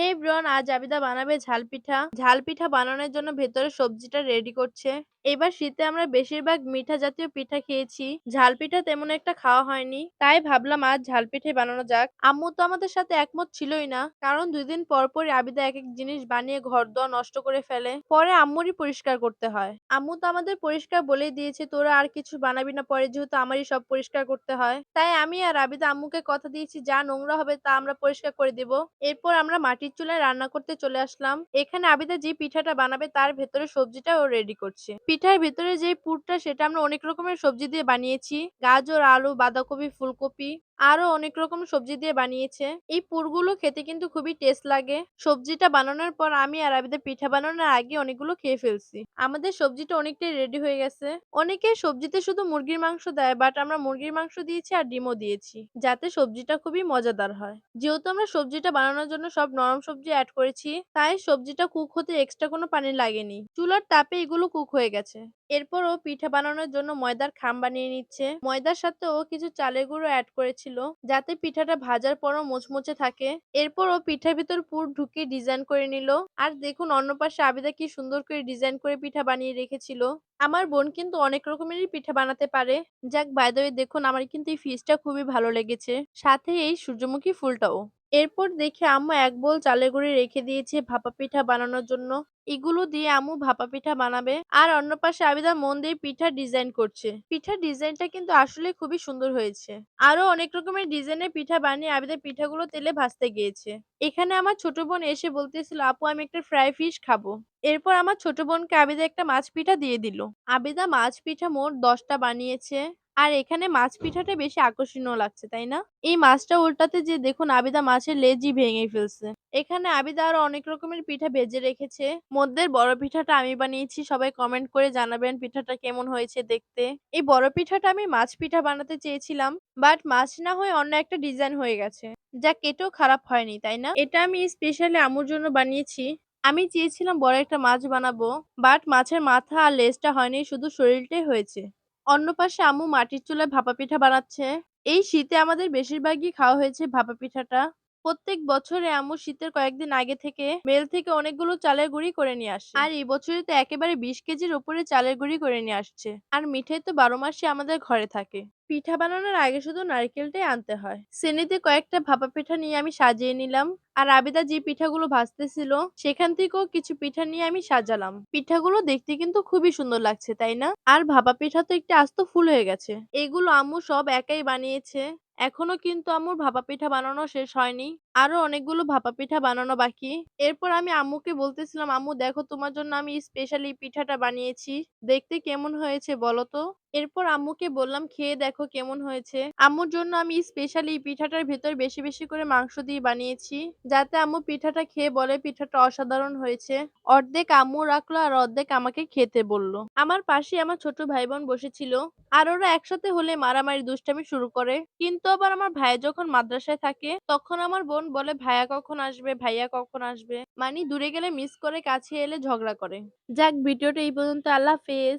হে ব্রন, আজ আবিদা বানাবে ঝাল পিঠা। ঝাল পিঠা বানানোর জন্য ভেতরে সবজিটা রেডি করছে। এবার শীতে আমরা বেশিরভাগ মিঠা জাতীয় পিঠা খেয়েছি। ঝাল পিঠা তেমন একটা খাওয়া হয়নি। তাই ভাবলাম আজ ঝাল পিঠে বানানো যাক। আম্মু তো আমাদের সাথে একমত ছিলই না, কারণ দুই দিন পর পরই আবিদা এক এক জিনিস বানিয়ে ঘর দোয়া নষ্ট করে ফেলে। পরে আম্মুরই পরিষ্কার করতে হয়। আম্মু তো আমাদের পরিষ্কার বলেই দিয়েছে, তোরা আর কিছু বানাবি না, পরে যেহেতু আমারই সব পরিষ্কার করতে হয়। তাই আমি আর আবিদা আম্মুকে কথা দিয়েছি, যা নোংরা হবে তা আমরা পরিষ্কার করে দিব। এরপর আমরা মাটির চুলায় রান্না করতে চলে আসলাম। এখানে আবিদা যে পিঠাটা বানাবে তার ভেতরে সবজিটা ও রেডি করছে। পিঠার ভেতরে যে পুরটা সেটা আমরা অনেক রকমের সবজি দিয়ে বানিয়েছি। গাজর, আলু, বাঁধাকপি, ফুলকপি। আরও অনেক রকম সবজি দিয়ে বানিয়েছে। এই পুরগুলো খেতে কিন্তু খুবই টেস্ট লাগে। সবজিটা বানানোর পর আমি আর আবিদা পিঠা বানানোর আগে অনেকগুলো খেয়ে ফেলছি। আমাদের সবজিটা অনেকটাই রেডি হয়ে গেছে। অনেকে সবজিতে শুধু মুরগির মাংস দেয় বাট আমরা মুরগির মাংস দিয়েছি আর ডিমও দিয়েছি, যাতে সবজিটা খুবই মজাদার হয়। যেহেতু আমরা সবজিটা বানানোর জন্য সব নরম সবজি অ্যাড করেছি, তাই সবজিটা কুক হতে এক্সট্রা কোনো পানি লাগেনি। চুলার তাপে এগুলো কুক হয়ে গেছে। এরপর ও পিঠা বানানোর জন্য ময়দার খাম বানিয়ে নিচ্ছে। ময়দার সাথে ও কিছু চালের গুঁড়ো অ্যাড করেছিল যাতে পিঠাটা ভাজার পরও মোচমোচে থাকে। এরপর ও পিঠার ভিতর পুর ঢুকিয়ে ডিজাইন করে নিল। আর দেখুন অন্য পাশে আবিদা কি সুন্দর করে ডিজাইন করে পিঠা বানিয়ে রেখেছিল। আমার বোন কিন্তু অনেক রকমেরই পিঠা বানাতে পারে। যাক বাইদ দেখুন, আমার কিন্তু এই ফিসটা খুবই ভালো লেগেছে। সাথে এই সূর্যমুখী ফুলটাও। এরপর দেখে আম্মু এক বোল চালের গুঁড়ি রেখে দিয়েছে ভাপা পিঠা বানানোর জন্য। এগুলো দিয়ে আম্মু ভাপা পিঠা বানাবে। আর অন্য পাশে আবিদা মন দিয়ে পিঠা ডিজাইন করছে। পিঠার ডিজাইনটা কিন্তু আসলে খুবই সুন্দর হয়েছে। আরও অনেক রকমের ডিজাইনের পিঠা বানিয়ে আবিদা পিঠাগুলো তেলে ভাজতে গিয়েছে। এখানে আমার ছোট বোন এসে বলতেছিল, আপু, আমি একটা ফ্রাই ফিশ খাব। এরপর আমার ছোট বোনকে আবিদা একটা মাছ পিঠা দিয়ে দিল। আবিদা মাছ পিঠা মোট দশটা বানিয়েছে। আর এখানে মাছ পিঠাটা বেশি আকর্ষণীয় লাগছে, তাই না? এই মাছটা উল্টাতে যে দেখুন আবিদা মাছের লেজই ভেঙে ফেলছে। এখানে আবিদা আরও অনেক রকমের পিঠা ভেজে রেখেছে। মধ্যে বড় পিঠাটা আমি বানিয়েছি, সবাই কমেন্ট করে জানাবেন পিঠাটা কেমন হয়েছে দেখতে। এই বড় পিঠাটা আমি মাছ পিঠা বানাতে চেয়েছিলাম বাট মাছ না হয়ে অন্য একটা ডিজাইন হয়ে গেছে, যা কেটেও খারাপ হয়নি, তাই না? এটা আমি স্পেশালি আমুর জন্য বানিয়েছি। আমি চেয়েছিলাম বড় একটা মাছ বানাবো বাট মাছের মাথা আর লেজটা হয়নি, শুধু শরীরটাই হয়েছে। অন্য পাশে আম্মু মাটির চুলায় ভাপা পিঠা বানাচ্ছে। এই শীতে আমাদের বেশিরভাগই খাওয়া হয়েছে ভাপা পিঠাটা। প্রত্যেক বছরে আম্মু শীতের কয়েকদিন আগে থেকে মেল থেকে অনেকগুলো চালের গুঁড়ি করে নিয়ে আসে। আর এই বছরে তো একেবারে বিশ কেজির উপরে চালের গুঁড়ি করে নিয়ে আসছে। আর মিঠাই তো বারো মাসই আমাদের ঘরে থাকে। পিঠা বানানোর আগে শুধু নারকেলটাই আনতে হয়। শ্রেণীতে কয়েকটা ভাপা পিঠা নিয়ে আমি সাজিয়ে নিলাম। আর আবেদা যে পিঠাগুলো ভাজতেছিল, সেখান থেকেও কিছু পিঠা নিয়ে আমি সাজালাম। পিঠাগুলো দেখতে কিন্তু খুবই সুন্দর লাগছে, তাই না? আর ভাপা পিঠা তো একটি আস্ত ফুল হয়ে গেছে। এগুলো আম্মু সব একাই বানিয়েছে। এখনও কিন্তু আম্মুর ভাপা পিঠা বানানো শেষ হয়নি। আরও অনেকগুলো ভাপা পিঠা বানানো বাকি। এরপর আমি আম্মুকে বলতেছিলাম, আম্মু, দেখো তোমার জন্য আমি স্পেশালি পিঠাটা বানিয়েছি। দেখতে কেমন হয়েছে বলো তো? এরপর আম্মুকে বললাম, খেয়ে দেখো কেমন হয়েছে। আম্মুর জন্য আমি স্পেশালি পিঠাটার ভেতর বেশি বেশি করে মাংস দিয়ে বানিয়েছি, যাতে আম্মু পিঠাটা খেয়ে বলে পিঠাটা অসাধারণ হয়েছে। অর্ধেক আম্মু রাখল আর অর্ধেক আমাকে খেতে বলল। আমার পাশে আমার ছোট ভাই বোন বসেছিল, আর ওরা একসাথে হলে মারামারি দুষ্টামি শুরু করে। কিন্তু আবার আমার ভাই যখন মাদ্রাসায় থাকে, তখন আমার বোন বলে, ভাইয়া কখন আসবে? ভাইয়া কখন আসবে? মানে দূরে গেলে মিস করে কাছে এলে ঝগড়া করে। যাক, ভিডিওটা এই পর্যন্ত। আল্লাহ হাফেজ।